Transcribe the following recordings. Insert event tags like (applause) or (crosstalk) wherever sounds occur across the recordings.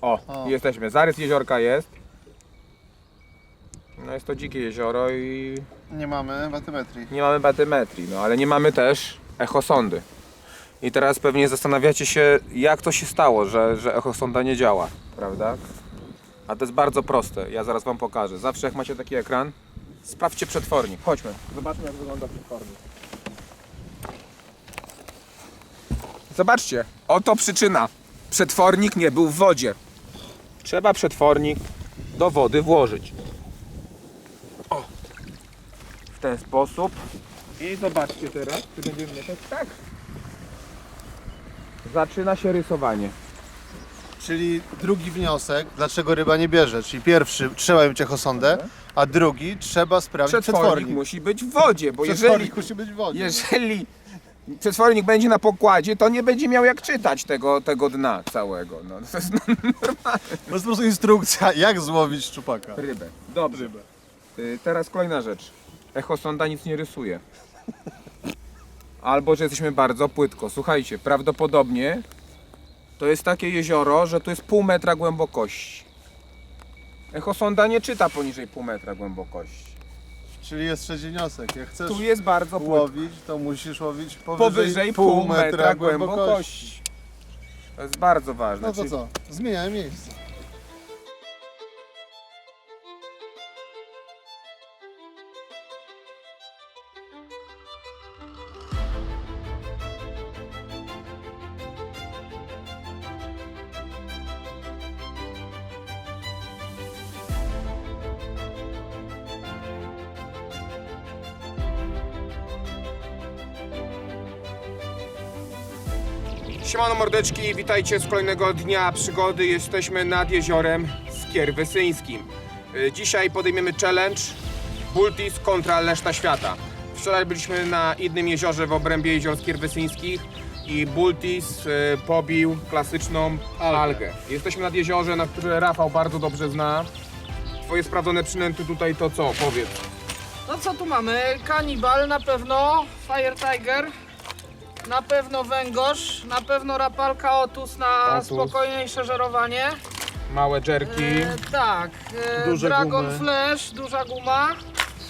O, O. jesteśmy. Zarys jeziorka jest. No jest to dzikie jezioro i Nie mamy batymetrii. nie mamy batymetrii, no ale nie mamy też echosondy. I teraz pewnie zastanawiacie się, jak to się stało, że, że echosonda nie działa, prawda? A to jest bardzo proste, ja zaraz wam pokażę. Zawsze jak macie taki ekran, sprawdźcie przetwornik. Chodźmy, zobaczmy jak wygląda przetwornik. Zobaczcie, oto przyczyna. Przetwornik nie był w wodzie. Trzeba przetwornik do wody włożyć. O, w ten sposób. I zobaczcie teraz, czy będziemy mieszać tak. Zaczyna się rysowanie. Czyli drugi wniosek, dlaczego ryba nie bierze. Czyli pierwszy, trzeba mieć echosondę, a drugi, trzeba sprawdzić Przetwornik, przetwornik. musi być w wodzie, bo jeżeli, Przetwornik musi być w wodzie. jeżeli przetwornik będzie na pokładzie, to nie będzie miał jak czytać tego, tego dna całego. No, (laughs) to jest To jest po prostu instrukcja, jak złowić szczupaka. rybę. Dobrze. Y, Teraz kolejna rzecz. Echosonda nic nie rysuje. Albo, że jesteśmy bardzo płytko. Słuchajcie, prawdopodobnie to jest takie jezioro, że to jest pół metra głębokości. Echosonda nie czyta poniżej pół metra głębokości. Czyli jest trzeci wniosek. Jak chcesz Tu jest bardzo płytko. łowić, to musisz łowić powyżej, Powyżej pół metra głębokości. To jest bardzo ważne. No to Czyli- co? Zmieniałem miejsce. Mordeczki, witajcie z kolejnego dnia przygody. Jesteśmy nad jeziorem Skierwysyńskim. Y, Dzisiaj podejmiemy challenge Bultis kontra Leszta Świata. Wczoraj byliśmy na innym jeziorze w obrębie jezior Skierwysyńskich i Bultis y, pobił klasyczną Algę. algę. Jesteśmy nad jeziorze, na które Rafał bardzo dobrze zna. Twoje sprawdzone przynęty tutaj to co? Powiedz. No co tu mamy? Kanibal na pewno, Fire Tiger, na pewno węgorz, na pewno rapalka Otus na Otus. spokojniejsze żerowanie. Małe jerki. E, tak, e, Duże Dragon gumy. Flash, duża guma.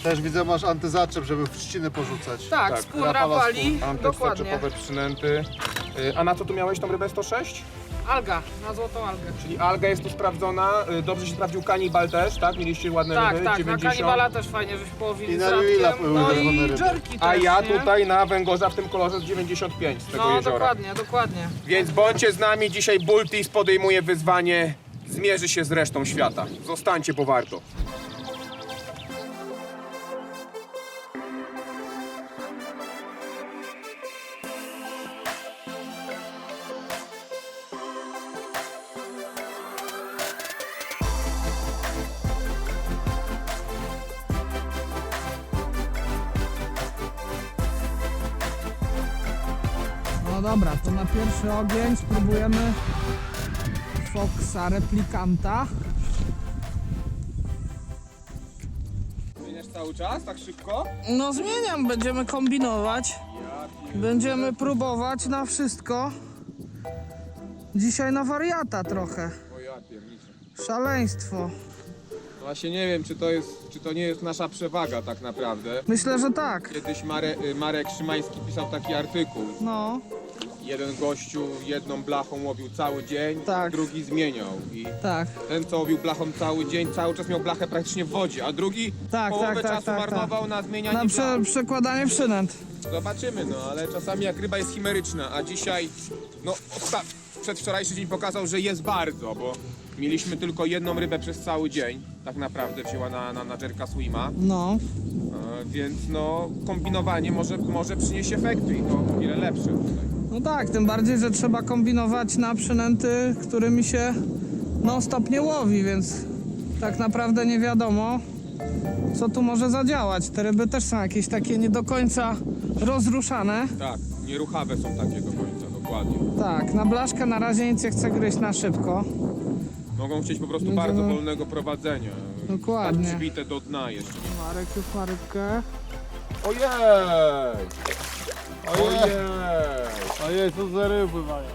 Też widzę, masz antyzaczep, żeby w trzciny porzucać. Tak, Tak, spół Rafała rapali, dokładnie. Przynęty. Y, A na co tu miałeś tą rybę 106? Alga, na złotą algę. Czyli alga jest tu sprawdzona, y, dobrze się sprawdził kanibal też, tak? Mieliście ładne Tak, ryby, tak, 90. na kanibala też fajnie, żeś połowili I z na. Rilla były No czerwone i ryby. jerki A też, ja nie? tutaj na węgorza w tym kolorze z 95 z tego No jeziora. dokładnie, dokładnie. Więc bądźcie z nami, dzisiaj Bultis podejmuje wyzwanie, zmierzy się z resztą świata. Zostańcie, bo pierwszy ogień spróbujemy Foxa replikanta. Zmieniasz cały czas, tak szybko? No zmieniam, będziemy kombinować. Będziemy próbować na wszystko. Dzisiaj na wariata trochę. O ja pierniczę. Szaleństwo. Właśnie nie wiem, czy to, jest, czy to nie jest nasza przewaga tak naprawdę. Myślę, że tak. Kiedyś Mare, y, Marek Szymański pisał taki artykuł. No, Jeden gościu jedną blachą łowił cały dzień, Tak. drugi zmieniał. I tak. ten, co łowił blachą cały dzień, cały czas miał blachę praktycznie w wodzie, a drugi Tak, połowę tak, tak, czasu tak, marnował na zmienianie Na blach. prze, przekładanie przynęt. Zobaczymy, no ale czasami jak ryba jest chimeryczna, a dzisiaj, no osta- przedwczorajszy dzień pokazał, że jest bardzo, bo mieliśmy tylko jedną rybę przez cały dzień, tak naprawdę wzięła na, na, na Jerka Swima, No, e, więc no kombinowanie może, może przynieść efekty i to o wiele lepsze tutaj. No tak, tym bardziej, że trzeba kombinować na przynęty, którymi się non stop nie łowi, więc tak naprawdę nie wiadomo, co tu może zadziałać. Te ryby też są jakieś takie nie do końca rozruszane. Tak, nieruchawe są takie do końca, dokładnie. Tak, na blaszkę na razie nic nie chce gryźć na szybko. Mogą chcieć po prostu Będziemy- bardzo wolnego prowadzenia. Dokładnie. Tak przybite do dna jeszcze. Marek już ma rybkę. Ojej! Ojej, Ojej! co za ryby mają.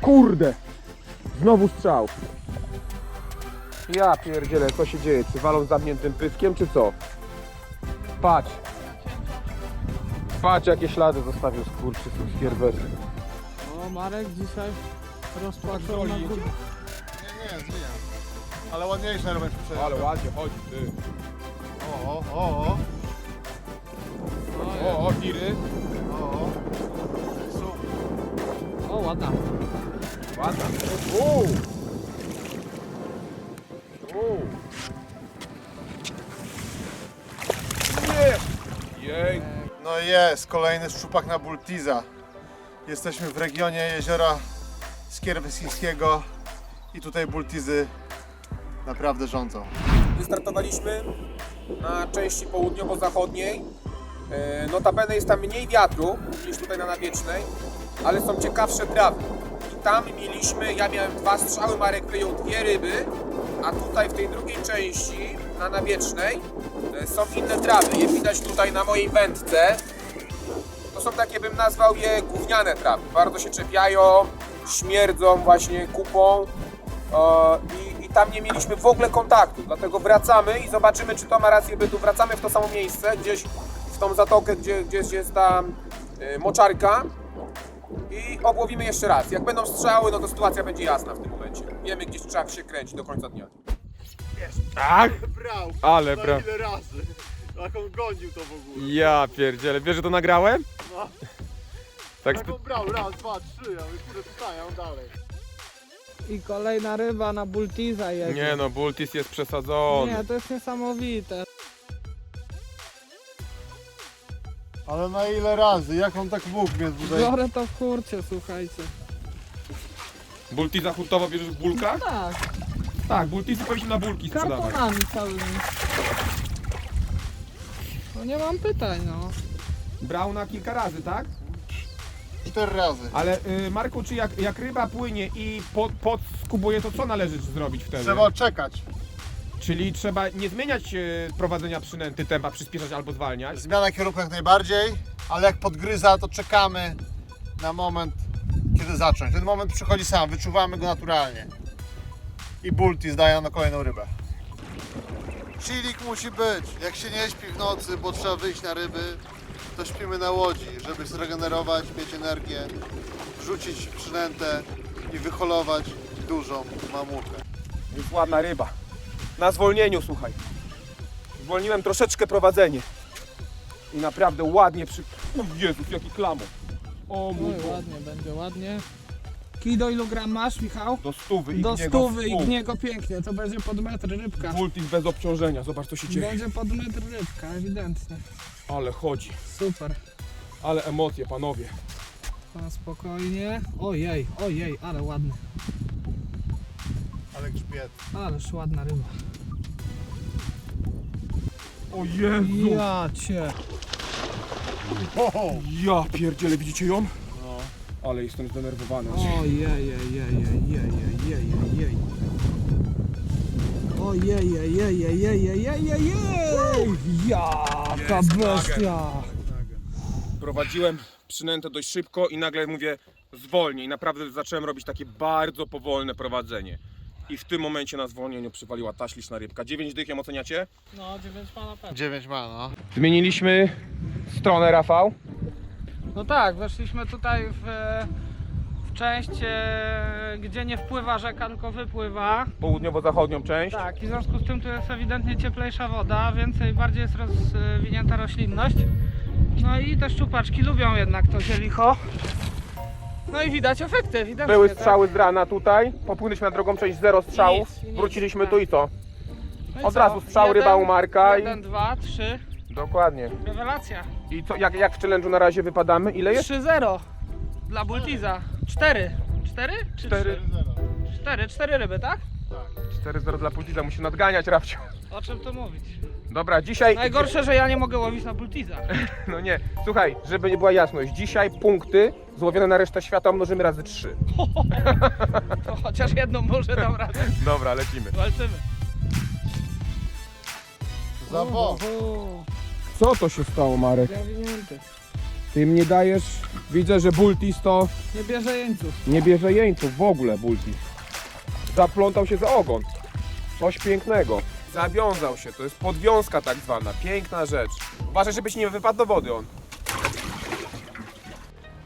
Kurde! Znowu strzał. Ja pierdzielę, co się dzieje? Czy walą z zamkniętym pyskiem, czy co? Patrz. Patrz, jakie ślady zostawił skurczysy z kierbesy. O, Marek dzisiaj rozpaczał na górę. Nie, nie, zmieniam. Ale ładniejsze robię przecież. Ale ładnie chodzi, ty. O, o, o, O, o, tiry. o, o. Super. O, ładna. Ładna. Uuu. Uuu. Nie. Jej. No jest, kolejny szczupak na Bultiza. Jesteśmy w regionie jeziora Skierwesyńskiego i tutaj Bultizy naprawdę rządzą. Wystartowaliśmy na części południowo-zachodniej. E, Notabene jest tam mniej wiatru niż tutaj na Nawiecznej, ale są ciekawsze trawy. I tam mieliśmy, ja miałem dwa strzały, Marek wyjął dwie ryby, a tutaj w tej drugiej części na Nawiecznej e, są inne trawy. Je widać tutaj na mojej wędce. To są takie, bym nazwał je gówniane trawy. Bardzo się czepiają, śmierdzą właśnie kupą. I, I tam nie mieliśmy w ogóle kontaktu, dlatego wracamy i zobaczymy, czy to ma rację bytu. Wracamy w to samo miejsce, gdzieś tą zatokę, gdzie, gdzieś jest ta e, moczarka i obłowimy jeszcze raz. Jak będą strzały, no to sytuacja będzie jasna w tym momencie. Wiemy, gdzie trzeba się kręcić do końca dnia. Tak? Brał, Ale na bra... ile razy. Jak on gonił to w ogóle. Ja pierdzielę, wiesz, że to nagrałem? No. Tak, Jak on brał, raz, dwa, trzy, a my kurde tutaj, dalej. I kolejna ryba na Bultiza jedzie. Nie no, Bultis jest przesadzony. Nie, to jest niesamowite. Ale na ile razy? Jak on tak mógł mnie tutaj... Biorę to w hurcie, słuchajcie. Bultisa hurtowo bierzesz w bulkach? Tak, Tak, Bultisy powinny na bulki sprzedawać. kartonami całymi. No nie mam pytań, no. Brał na kilka razy, tak? Cztery razy. Ale y, Marku, czy jak, jak ryba płynie i pod, podskubuje, to co należy zrobić wtedy? Trzeba czekać. Czyli trzeba nie zmieniać y, prowadzenia przynęty, tempa, przyspieszać albo zwalniać. Zmiana kierunku jak najbardziej, ale jak podgryza, to czekamy na moment, kiedy zacząć. Ten moment przychodzi sam, wyczuwamy go naturalnie. I bulti zdają na kolejną rybę. Chillik musi być. Jak się nie śpi w nocy, bo trzeba wyjść na ryby, to śpimy na łodzi, żeby zregenerować, mieć energię, wrzucić przynętę i wyholować dużą mamutę. Jest ładna ryba. Na zwolnieniu, słuchaj. Zwolniłem troszeczkę prowadzenie. I naprawdę ładnie przy... O Jezus, jaki klamo. O mój Oj, Boże. ładnie, będzie ładnie. Kij do ilu gram masz, Michał? Do stówy i Do gniego stówy w i pół. gniego pięknie, to będzie pod metr rybka. Bultis bez obciążenia, zobacz co się dzieje. Będzie pod metr rybka, ewidentnie. Ale chodzi. Super. Ale emocje, panowie. No, spokojnie. Ojej, ojej, ale ładny. Ale grzbiet. Ależ ładna ryba. O Jezu. Ja cię. Ja pierdzielę, widzicie ją? Ale jestem zdenerwowany. Ojej, jej, jej, jej, jej, jej, jej, jej. Ojej, jej, jej, jej, jej, jej, jej, jej, jej. Jaka Jest bestia. Prowadziłem przynętę dość szybko i nagle mówię zwolnij. Naprawdę zacząłem robić takie bardzo powolne prowadzenie. I w tym momencie na zwolnieniu przywaliła ta śliczna rybka. 9 dych ją oceniacie? No, dziewięć ma na pewno. Dziewięć ma, no. Zmieniliśmy stronę, Rafał. No tak, weszliśmy tutaj w, w część, e, gdzie nie wpływa rzeka, tylko wypływa. Południowo-zachodnią część. Tak, i w związku z tym tu jest ewidentnie cieplejsza woda, więcej, bardziej jest rozwinięta roślinność. No i te szczupaczki lubią jednak to zielicho. No i widać efekty, ewidentnie. Były tak? strzały z rana tutaj, popłynęliśmy na drugą część, zero strzałów. Nic, nic, Wróciliśmy tak. tu i co? No i Od co? razu strzał, ryba u Marka i- Jeden, dwa, trzy. Dokładnie. Rewelacja. I co, jak, jak w challenge'u na razie wypadamy? Ile jest? 3-0 dla Bultiza. Cztery. Cztery? Czy Cztery. trzy? Cztery, cztery ryby, tak? 4-0 dla Pultiza, musi nadganiać Rafciu. O czym tu mówić? Dobra, dzisiaj... Najgorsze, że ja nie mogę łowić na Bultiza. (laughs) No nie, słuchaj, żeby nie była jasność, dzisiaj punkty złowione na resztę świata mnożymy razy 3. (laughs) To chociaż jedną może dam radę. (laughs) Dobra, lecimy. Walczymy. Za bok. Co to się stało, Marek? Zawinięty. Ty mnie dajesz... Widzę, że Bultis to Nie bierze jeńców. nie bierze jeńców w ogóle, Bultis. Zaplątał się za ogon. Coś pięknego. Zawiązał się, to jest podwiązka tak zwana. Piękna rzecz. Uważaj, żebyś nie wypadł do wody on.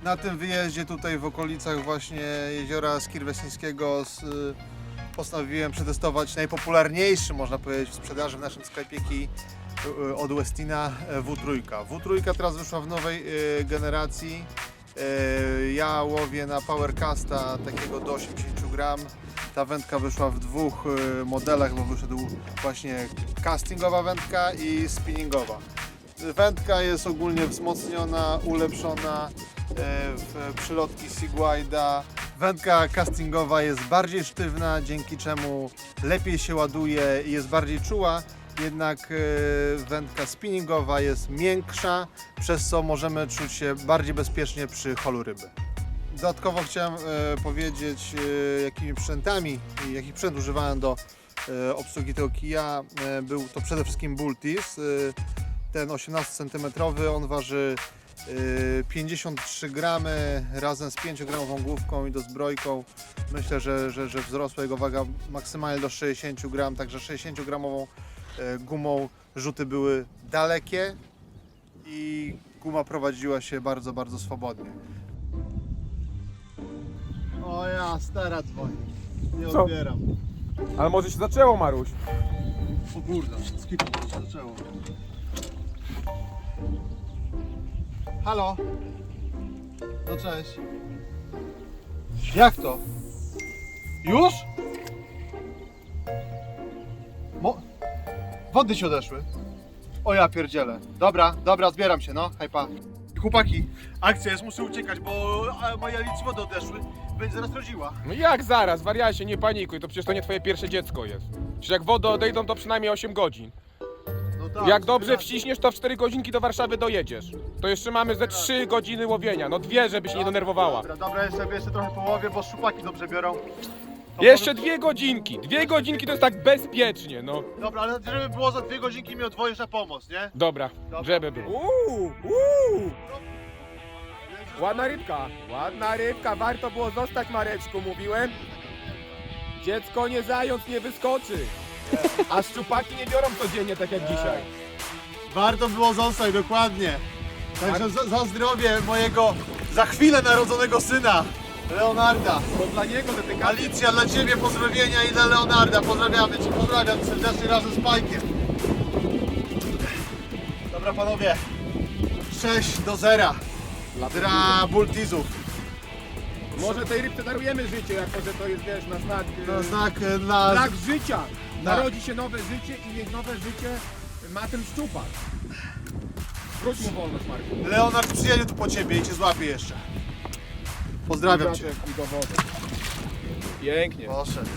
Na tym wyjeździe tutaj w okolicach właśnie jeziora Skirwesyńskiego z, y, postanowiłem przetestować najpopularniejszy, można powiedzieć, w sprzedaży w naszym sklepie kij y, od Westina y, W3. W3 teraz wyszła w nowej generacji. Ja łowię na Powercasta takiego do 80 gram. Ta wędka wyszła w dwóch y, modelach, bo wyszedł właśnie castingowa wędka i spinningowa. Wędka jest ogólnie wzmocniona, ulepszona e, w przylotki Sigwida. Wędka castingowa jest bardziej sztywna, dzięki czemu lepiej się ładuje i jest bardziej czuła. Jednak e, wędka spinningowa jest miększa, przez co możemy czuć się bardziej bezpiecznie przy holu ryby. Dodatkowo chciałem e, powiedzieć, e, jakimi sprzętami i jakich sprzęt używałem do e, obsługi tego kija. E, był to przede wszystkim Bultis. E, ten 18 cm, on waży y, 53 gramy razem z 5 gramową główką i dozbrojką. Myślę, że, że, że wzrosła jego waga maksymalnie do 60 gram, także 60 gramową y, gumą rzuty były dalekie i guma prowadziła się bardzo, bardzo swobodnie. O ja, stara dzwoni. Nie Co? odbieram. Ale może się zaczęło, Maruś. O kurde, skipu się zaczęło. Halo? No cześć. Jak to? Już? Mo... Wody się odeszły. O ja pierdzielę. Dobra, dobra, zbieram się, no. Hejpa. Chłopaki, akcja jest, muszę uciekać, bo a, moja liczba wody odeszły. Będzie zaraz rodziła. No jak zaraz, wariacie, nie panikuj, to przecież to nie twoje pierwsze dziecko jest. Przecież jak wody odejdą, to przynajmniej 8 godzin. No tak, Jak dobrze wciśniesz, to w 4 godzinki do Warszawy dojedziesz. To jeszcze mamy ze 3 godziny łowienia, no dwie, żebyś się nie denerwowała. Dobra, dobra, jeszcze, jeszcze trochę połowię, bo szupaki dobrze biorą. Jeszcze dwie godzinki, dwie godzinki to jest tak bezpiecznie, no. Dobra, ale żeby było za dwie godzinki mi odwoisz na pomoc, nie? Dobra, Dobra. żeby było. Uuu, uuu. Ładna rybka, ładna rybka, warto było zostać Mareczku, mówiłem. Dziecko nie zając, nie wyskoczy. A szczupaki nie biorą codziennie tak jak dzisiaj. Warto było zostać, dokładnie. Także za, za zdrowie mojego za chwilę narodzonego syna, Leonarda. To dla niego dedykacja. Alicja, dla Ciebie pozdrowienia i dla Leonarda. Pozdrawiamy Cię, pozdrawiam serdecznie razem z Pajkiem. Dobra panowie, 6 do 0 dla Bultizów. Może tej rybce darujemy życie, jako że to jest wiesz, na znak, Na znak e, dla... znak życia. Tak. Narodzi się nowe życie i niech nowe życie ma ten szczupak. Wróć mu wolność, Marku. Leonard przyjedzie tu po Ciebie i Cię złapie jeszcze. Pozdrawiam Cię. I do wody. Pięknie. Poszedł.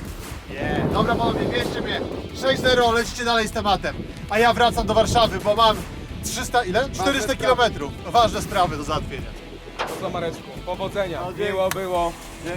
Yeah. Dobra panowie, wierzcie mnie. 6-0, lecicie dalej z tematem. A ja wracam do Warszawy, bo mam 300, ile? 400 sprawy. km. Ważne sprawy do załatwienia. Co Mareczku, powodzenia. No, dzięki. Miło było.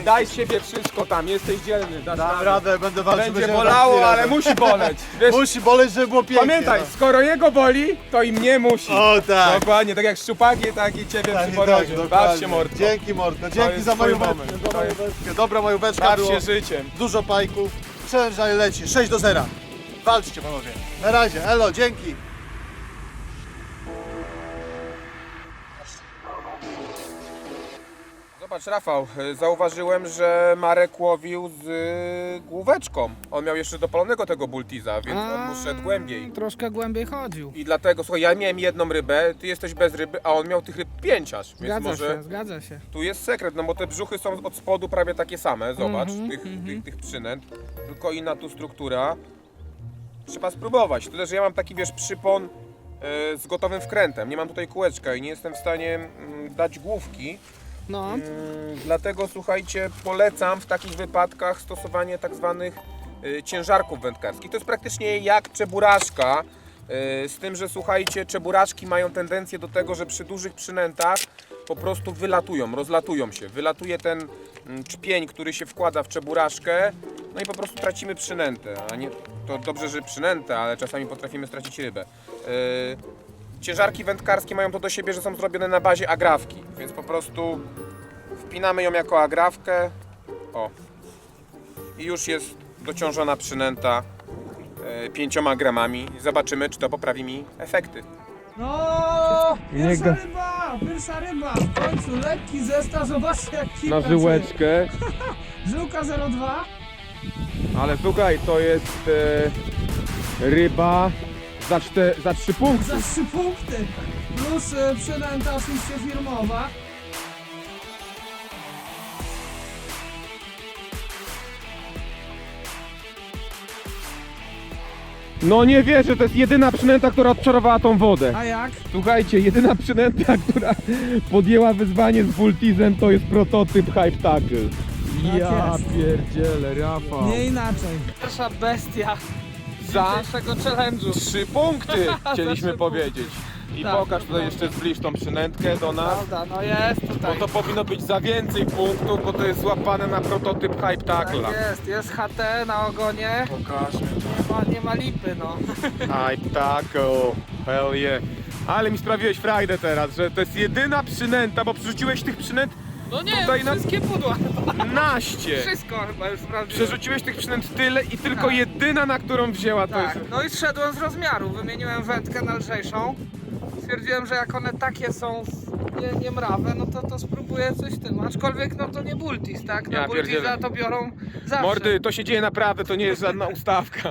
Daj z siebie wszystko tam, jesteś dzielny. Dasz Dam radę. radę, będę walczył. Będzie będziemy bolało, walczyli ale razem. musi boleć. (laughs) Wiesz, Musi boleć, żeby było pięknie. pamiętaj, no. skoro jego boli, to i mnie musi. O tak. Dokładnie, tak jak szczupaki, tak i ciebie Tak, i porodzie. tak, Baw się mordko. Dzięki mordko, To dzięki jest za moją twój moment. Dobra To jest-. Dobra majóweczka Baw było. się życiem. Dużo pajków. Challenge leci. 6 do 0. Walczcie panowie. Na razie, elo, dzięki. Zobacz Rafał, y, zauważyłem, że Marek łowił z y, główeczką. On miał jeszcze dopalonego tego bultiza, więc on mu szedł głębiej. Troszkę głębiej chodził. I dlatego, słuchaj, ja miałem jedną rybę, ty jesteś bez ryby, a on miał tych ryb pięć aż. Więc Zgadza może się, zgadza się. tu jest sekret, no bo te brzuchy są od spodu prawie takie same, zobacz, Mhm, tych, mhm. tych, tych przynęt. Tylko inna tu struktura. Trzeba spróbować. Tyle, że ja mam taki, wiesz, przypon y, z gotowym wkrętem. Nie mam tutaj kółeczka i nie jestem w stanie mm, dać główki. No, Mm, Dlatego słuchajcie, polecam w takich wypadkach stosowanie tak zwanych y, ciężarków wędkarskich. To jest praktycznie jak czeburaszka, y, z tym, że słuchajcie, czeburaszki mają tendencję do tego, że przy dużych przynętach po prostu wylatują, rozlatują się. Wylatuje ten mm, czpień, który się wkłada w czeburaszkę, no i po prostu tracimy przynętę. A nie, to dobrze, że przynętę, ale czasami potrafimy stracić rybę. Ciężarki wędkarskie mają to do siebie, że są zrobione na bazie agrawki, więc po prostu wpinamy ją jako agrawkę. O. i już jest dociążona przynęta e, pięcioma gramami. Zobaczymy, czy to poprawi mi efekty. No, pierwsza ryba, pierwsza ryba. W końcu lekki zestaw, zobaczcie jak kipę. Na żyłeczkę. (laughs) Żyłka 02. Ale słuchaj, to jest e, ryba za, czte, za trzy punkty. Za 3 punkty. Plus y, przynęta oczywiście firmowa. No nie wierzę, to jest jedyna przynęta, która odczarowała tą wodę. A jak? Słuchajcie, jedyna przynęta, która podjęła wyzwanie z Bultizem to jest prototyp Hype Tackle. Tak ja jest. pierdzielę, Rafał. Nie inaczej. Pierwsza bestia Za dzisiejszego challenge'u. trzy punkty (laughs) chcieliśmy powiedzieć. I Tak, pokaż tutaj jeszcze zbliż tą przynętkę do nas. Prawda, no jest Bo tutaj. to powinno być za więcej punktów, bo to jest złapane na prototyp Hype. Tak jest, jest HT na ogonie. Pokażmy. Nie ma, nie ma lipy, no. (laughs) Hype Tackle, hell yeah. Ale mi sprawiłeś frajdę teraz, że to jest jedyna przynęta, bo przerzuciłeś tych przynęt No nie, Tutaj na- wszystkie pudła. naście. Wszystko chyba już sprawdziłem. Przerzuciłeś tych przynęt tyle i tylko Tak. jedyna, na którą wzięła to Tak, jest... no i zszedłem z rozmiaru. Wymieniłem wędkę na lżejszą. Stwierdziłem, że jak one takie są nie, nie mrawe, no to, to spróbuję coś tym. Aczkolwiek no to nie bultis, tak? Na Ja bultisa pierdzielę. to biorą zawsze. Mordy, to się dzieje naprawdę, to nie jest żadna (laughs) ustawka.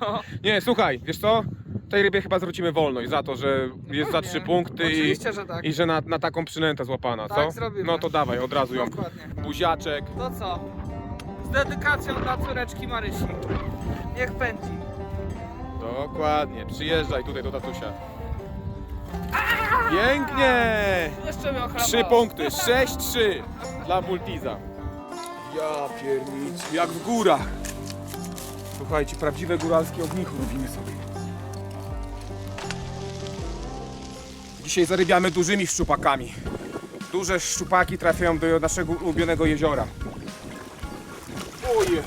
No. Nie, słuchaj, wiesz co? Tej rybie chyba zwrócimy wolność za to, że jest za trzy punkty i, Oczywiście, że tak. i że na, na taką przynętę złapana, Tak, co? zrobimy. No to dawaj, od razu ją. Dokładnie. Buziaczek. To co? Z dedykacją dla córeczki Marysi. Niech pędzi. Dokładnie, przyjeżdżaj tutaj do tatusia. Pięknie! Jeszcze miał. Trzy punkty, 6-3 dla Multiza. Ja piernic, jak w górach. Słuchajcie, prawdziwe góralskie ognicho robimy sobie. Dzisiaj zarybiamy dużymi szczupakami. Duże szczupaki trafiają do naszego ulubionego jeziora. Oje.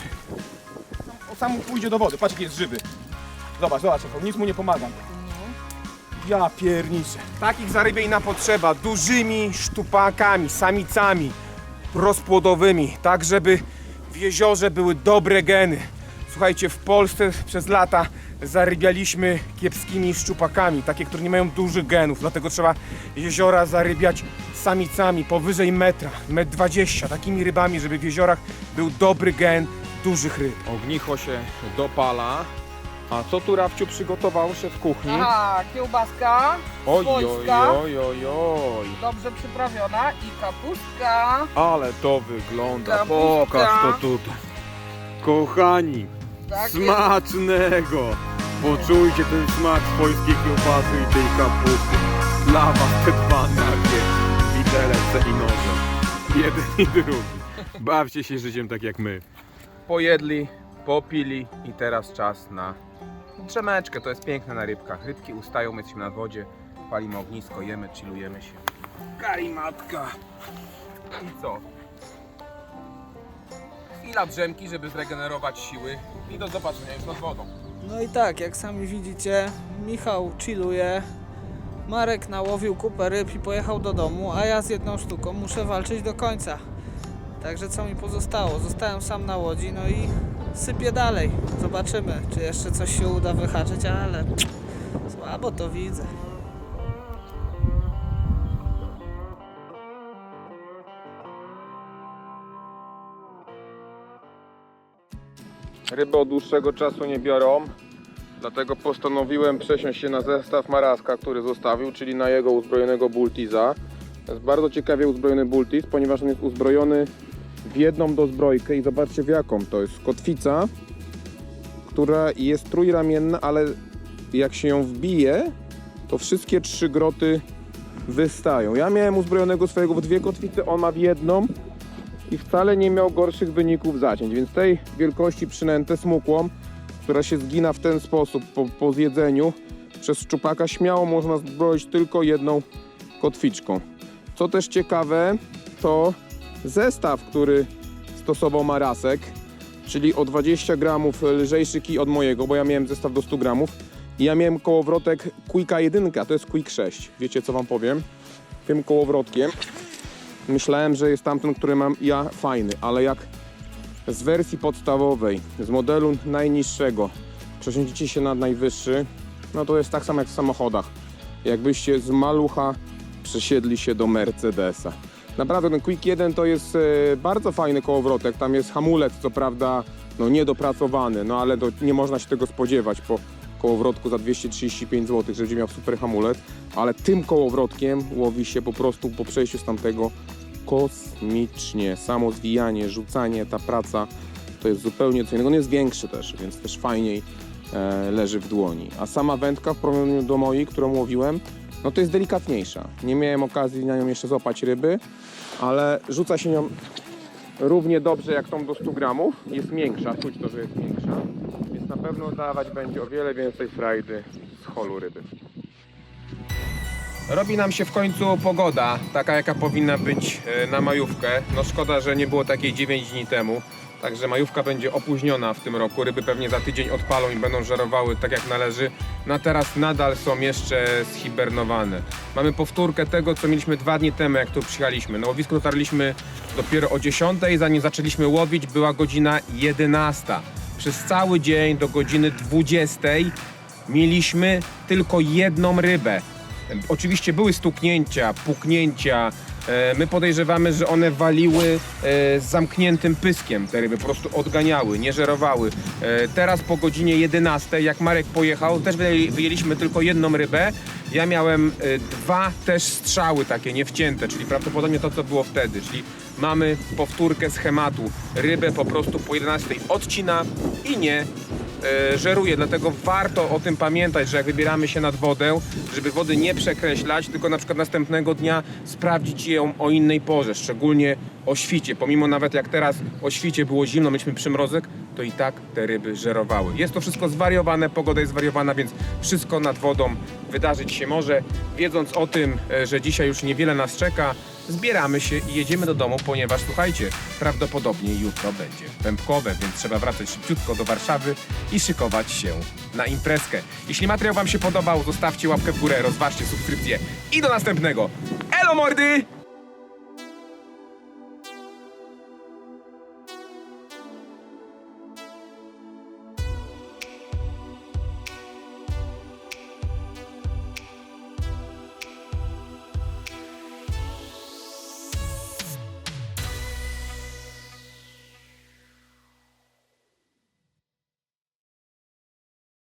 On sam pójdzie do wody, patrz jaki jest żywy. Zobacz, zobacz, Rafał, nic mu nie pomagam. Ja pierniczę. Takich zarybień potrzeba. Dużymi sztupakami, samicami, rozpłodowymi. Tak, żeby w jeziorze były dobre geny. Słuchajcie, w Polsce przez lata zarybialiśmy kiepskimi szczupakami. Takie, które nie mają dużych genów. Dlatego trzeba jeziora zarybiać samicami powyżej metra, metr 20. Takimi rybami, żeby w jeziorach był dobry gen dużych ryb. Ognicho się dopala. A co tu Rafciu przygotował się w kuchni? Aha, kiełbaska Oj, oj, swojska, oj, oj, oj. dobrze przyprawiona i kapustka. Ale to wygląda. Pokaż to tutaj. Kochani, Tak smacznego. Poczujcie ten smak swojskiej kiełbasy i tej kapusty. Dla was te dwa nagie widelce i noże. Jeden i drugi. Bawcie się życiem tak jak my. Pojedli, popili i teraz czas na drzemeczkę. To jest piękne na rybkach. Rybki ustają, my jesteśmy na wodzie. Palimy ognisko, jemy, chillujemy się. Karimatka. I co? Chwila drzemki, żeby zregenerować siły i do zobaczenia już nad wodą. No i tak, jak sami widzicie, Michał chilluje, Marek nałowił kupę ryb i pojechał do domu, a ja z jedną sztuką muszę walczyć do końca. Także co mi pozostało? Zostałem sam na łodzi, no i sypię dalej. Zobaczymy, czy jeszcze coś się uda wyhaczyć, ale słabo to widzę. Ryby od dłuższego czasu nie biorą, dlatego postanowiłem przesiąść się na zestaw Maraska, który zostawił, czyli na jego uzbrojonego Bultiza. To jest bardzo ciekawie uzbrojony Bultiz, ponieważ on jest uzbrojony w jedną dozbrojkę i zobaczcie w jaką. To jest kotwica, która jest trójramienna, ale jak się ją wbije, to wszystkie trzy groty wystają. Ja miałem uzbrojonego swojego w dwie kotwice, on ma w jedną i wcale nie miał gorszych wyników zacięć, więc tej wielkości przynętę smukłą, która się zgina w ten sposób po, po zjedzeniu przez szczupaka, śmiało można zbroić tylko jedną kotwiczką. Co też ciekawe, to zestaw, który stosował Marasek, czyli o 20 gramów lżejszy kij od mojego, bo ja miałem zestaw do 100 gramów. I ja miałem kołowrotek Quicka 1, to jest Quick 6. Wiecie co wam powiem? Tym kołowrotkiem Myślałem, że jest tamten, który mam ja fajny, ale jak z wersji podstawowej, z modelu najniższego, przesiądziecie się na najwyższy, no to jest tak samo jak w samochodach. Jakbyście z malucha przesiedli się do Mercedesa. Naprawdę ten Quick 1 to jest e, bardzo fajny kołowrotek. Tam jest hamulec, co prawda no, niedopracowany, no ale nie można się tego spodziewać po kołowrotku za 235 zł, że będzie miał super hamulec. Ale tym kołowrotkiem łowi się po prostu po przejściu z tamtego kosmicznie. Samo zwijanie, rzucanie, ta praca to jest zupełnie co innego. On jest większy też, więc też fajniej e, leży w dłoni. A sama wędka w porównaniu do mojej, którą łowiłem, no to jest delikatniejsza. Nie miałem okazji na nią jeszcze złapać ryby, ale rzuca się nią równie dobrze jak tą do 100 gramów. Jest miększa, czuć to, że jest miększa, pewno dawać będzie o wiele więcej frajdy z holu ryby. Robi nam się w końcu pogoda, taka jaka powinna być e, na majówkę. No szkoda, że nie było takiej 9 dni temu. Także majówka będzie opóźniona w tym roku. Ryby pewnie za tydzień odpalą i będą żerowały tak jak należy. Na teraz nadal są jeszcze zhibernowane. Mamy powtórkę tego, co mieliśmy dwa dni temu, jak tu przyjechaliśmy. Na łowisku dotarliśmy dopiero o 10, zanim zaczęliśmy łowić była godzina 11. Przez cały dzień do godziny 20 mieliśmy tylko jedną rybę. Oczywiście były stuknięcia, puknięcia. E, My podejrzewamy, że one waliły e, z zamkniętym pyskiem. Te ryby po prostu odganiały, nie żerowały. E, Teraz po godzinie 11, jak Marek pojechał, też wyjęli- wyjęliśmy tylko jedną rybę. Ja miałem dwa też strzały takie niewcięte, czyli prawdopodobnie to, co było wtedy. Czyli mamy powtórkę schematu. Rybę po prostu po 11 odcina i nie e, żeruje, dlatego warto o tym pamiętać, że jak wybieramy się nad wodę, żeby wody nie przekreślać, tylko na przykład następnego dnia sprawdzić ją o innej porze, szczególnie o świcie. Pomimo nawet jak teraz o świcie było zimno, mieliśmy przymrozek, to i tak te ryby żerowały. Jest to wszystko zwariowane, pogoda jest zwariowana, więc wszystko nad wodą wydarzyć się może. Wiedząc o tym, e, że dzisiaj już niewiele nas czeka, zbieramy się i jedziemy do domu, ponieważ słuchajcie, prawdopodobnie jutro będzie pępkowe, więc trzeba wracać szybciutko do Warszawy i szykować się na imprezkę. Jeśli materiał Wam się podobał, zostawcie łapkę w górę, rozważcie subskrypcję i do następnego. Elo mordy!